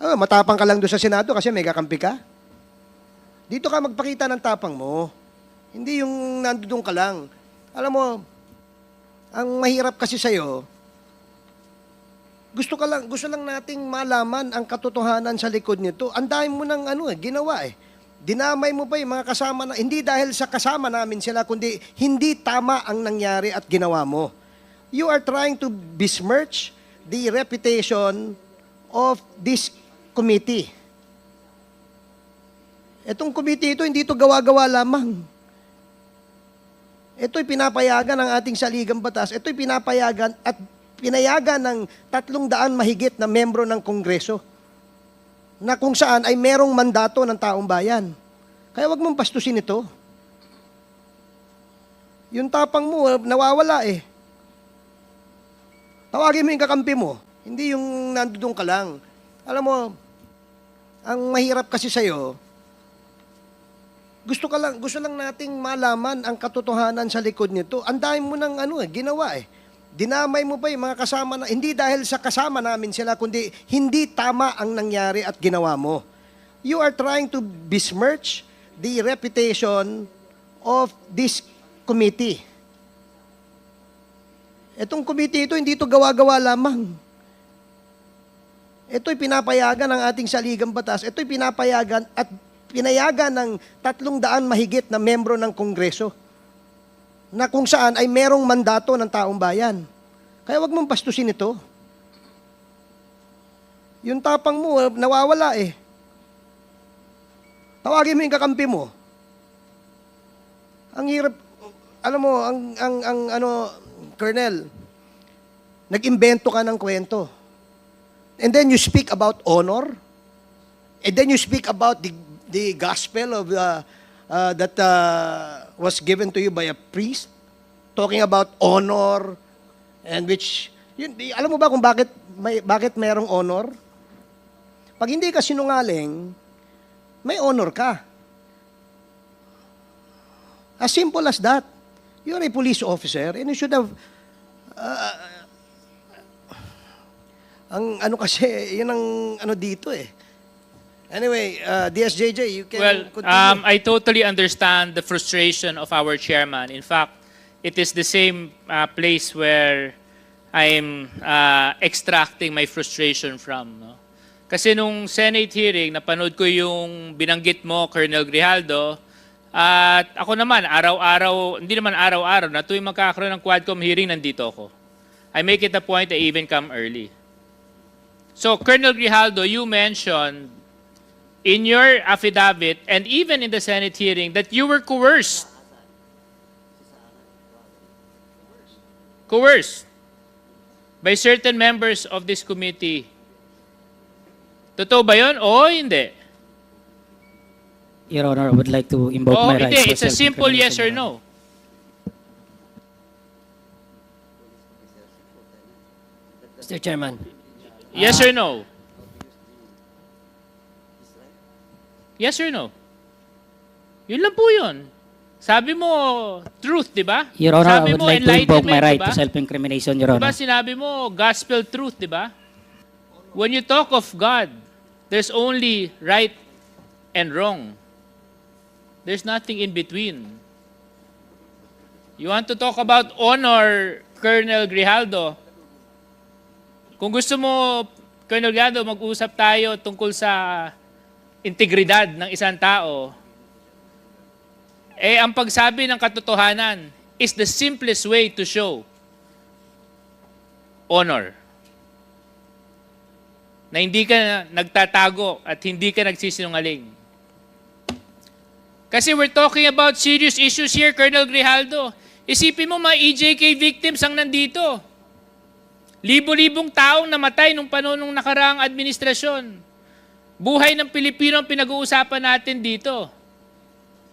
Ah, matapang ka lang doon sa Senado kasi may kakampi ka. Dito ka magpakita ng tapang mo. Hindi yung nandoon ka lang. Alam mo, ang mahirap kasi sa'yo, gusto ka lang, gusto lang nating malaman ang katotohanan sa likod nito. Ang dami mo ng ano eh, ginawa eh. Dinamay mo pa yung mga kasama na, hindi dahil sa kasama namin sila, kundi hindi tama ang nangyari at ginawa mo. You are trying to besmirch the reputation of this committee. Itong committee ito, hindi ito gawa-gawa lamang. Ito'y pinapayagan ng ating saligang batas. Ito'y pinapayagan at pinayagan ng tatlong daan mahigit na membro ng Kongreso na kung saan ay merong mandato ng taong bayan. Kaya wag mong pastusin ito. Yung tapang mo, nawawala eh. Tawagin mo yung kakampi mo. Hindi yung nandoon ka lang. Alam mo, ang mahirap kasi sa'yo, gusto ka lang, gusto lang nating malaman ang katotohanan sa likod nito. Ang dami mo ng ano eh, ginawa eh. Dinamay mo pa yung mga kasama na, hindi dahil sa kasama namin sila, kundi hindi tama ang nangyari at ginawa mo. You are trying to besmirch the reputation of this committee. Itong committee ito, hindi ito gawa-gawa lamang. Ito'y pinapayagan ng ating saligang batas. Ito'y pinapayagan at pinayagan ng tatlong daan mahigit na membro ng Kongreso na kung saan ay merong mandato ng taong bayan. Kaya wag mong pastusin ito. Yung tapang mo, nawawala eh. Tawagin mo yung kakampi mo. Ang hirap, alam mo, ang, ang, ang ano, Colonel, nag-imbento ka ng kwento. And then you speak about honor. And then you speak about the, the gospel of uh, uh, that uh, was given to you by a priest. Talking about honor and which, yun, di- alam mo ba kung bakit, may, bakit merong honor? Pag hindi ka sinungaling, may honor ka. As simple as that. You're a police officer and you should have uh, ang ano kasi, yun ang ano dito eh. Anyway, uh, DSJJ, you can Well, continue. um, I totally understand the frustration of our chairman. In fact, it is the same uh, place where I'm uh, extracting my frustration from. No? Kasi nung Senate hearing, napanood ko yung binanggit mo, Colonel Grijaldo, at ako naman, araw-araw, hindi naman araw-araw, na tuwing magkakaroon ng Quadcom hearing, nandito ako. I make it a point I even come early. So, Colonel Grijaldo, you mentioned in your affidavit and even in the Senate hearing that you were coerced. Coerced by certain members of this committee. Totoo ba yun? Oo, hindi. Your Honor, I would like to invoke Oo, my rights. hindi. It's a simple yes or self-incrimination, Your Honor. no. Mr. Chairman, Yes or no? Yes or no? Yun lang po yun. Sabi mo, truth, di ba? Your Honor, I Sabi would mo, like to invoke my enlightenment, right to self-incrimination, Your Honor. sinabi mo, gospel truth, di ba? When you talk of God, there's only right and wrong. There's nothing in between. You want to talk about honor, Colonel Grijaldo? Kung gusto mo, Colonel Grijaldo, mag-usap tayo tungkol sa integridad ng isang tao, eh, ang pagsabi ng katotohanan is the simplest way to show honor. Na hindi ka nagtatago at hindi ka nagsisinungaling. Kasi we're talking about serious issues here, Colonel Grijaldo. Isipin mo, mga EJK victims ang nandito. Libo-libong taong namatay nung panahon ng nakaraang administrasyon. Buhay ng Pilipino ang pinag-uusapan natin dito.